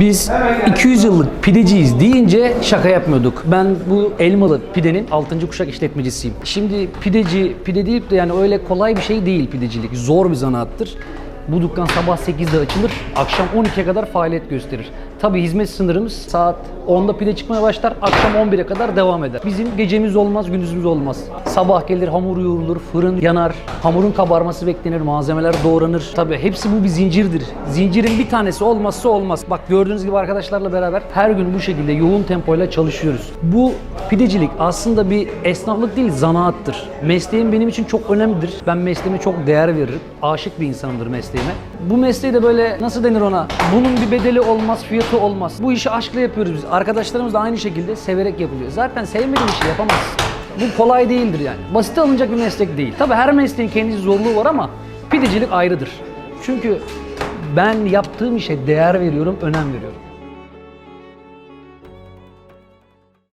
Biz 200 yıllık pideciyiz deyince şaka yapmıyorduk. Ben bu Elmalı pidenin 6. kuşak işletmecisiyim. Şimdi pideci, pide deyip de yani öyle kolay bir şey değil pidecilik. Zor bir zanaattır. Bu dükkan sabah 8'de açılır, akşam 12'ye kadar faaliyet gösterir. Tabi hizmet sınırımız saat 10'da pide çıkmaya başlar, akşam 11'e kadar devam eder. Bizim gecemiz olmaz, gündüzümüz olmaz. Sabah gelir, hamur yoğrulur, fırın yanar, hamurun kabarması beklenir, malzemeler doğranır. Tabi hepsi bu bir zincirdir. Zincirin bir tanesi olmazsa olmaz. Bak gördüğünüz gibi arkadaşlarla beraber her gün bu şekilde yoğun tempoyla çalışıyoruz. Bu pidecilik aslında bir esnaflık değil, zanaattır. Mesleğim benim için çok önemlidir. Ben mesleğime çok değer veririm. Aşık bir insanımdır mesleğime. Bu mesleği de böyle nasıl denir ona? Bunun bir bedeli olmaz, fiyatı olmaz. Bu işi aşkla yapıyoruz biz. Arkadaşlarımız da aynı şekilde severek yapılıyor. Zaten sevmediğin işi yapamazsın. Bu kolay değildir yani. Basit alınacak bir meslek değil. Tabii her mesleğin kendi zorluğu var ama pidecilik ayrıdır. Çünkü ben yaptığım işe değer veriyorum, önem veriyorum.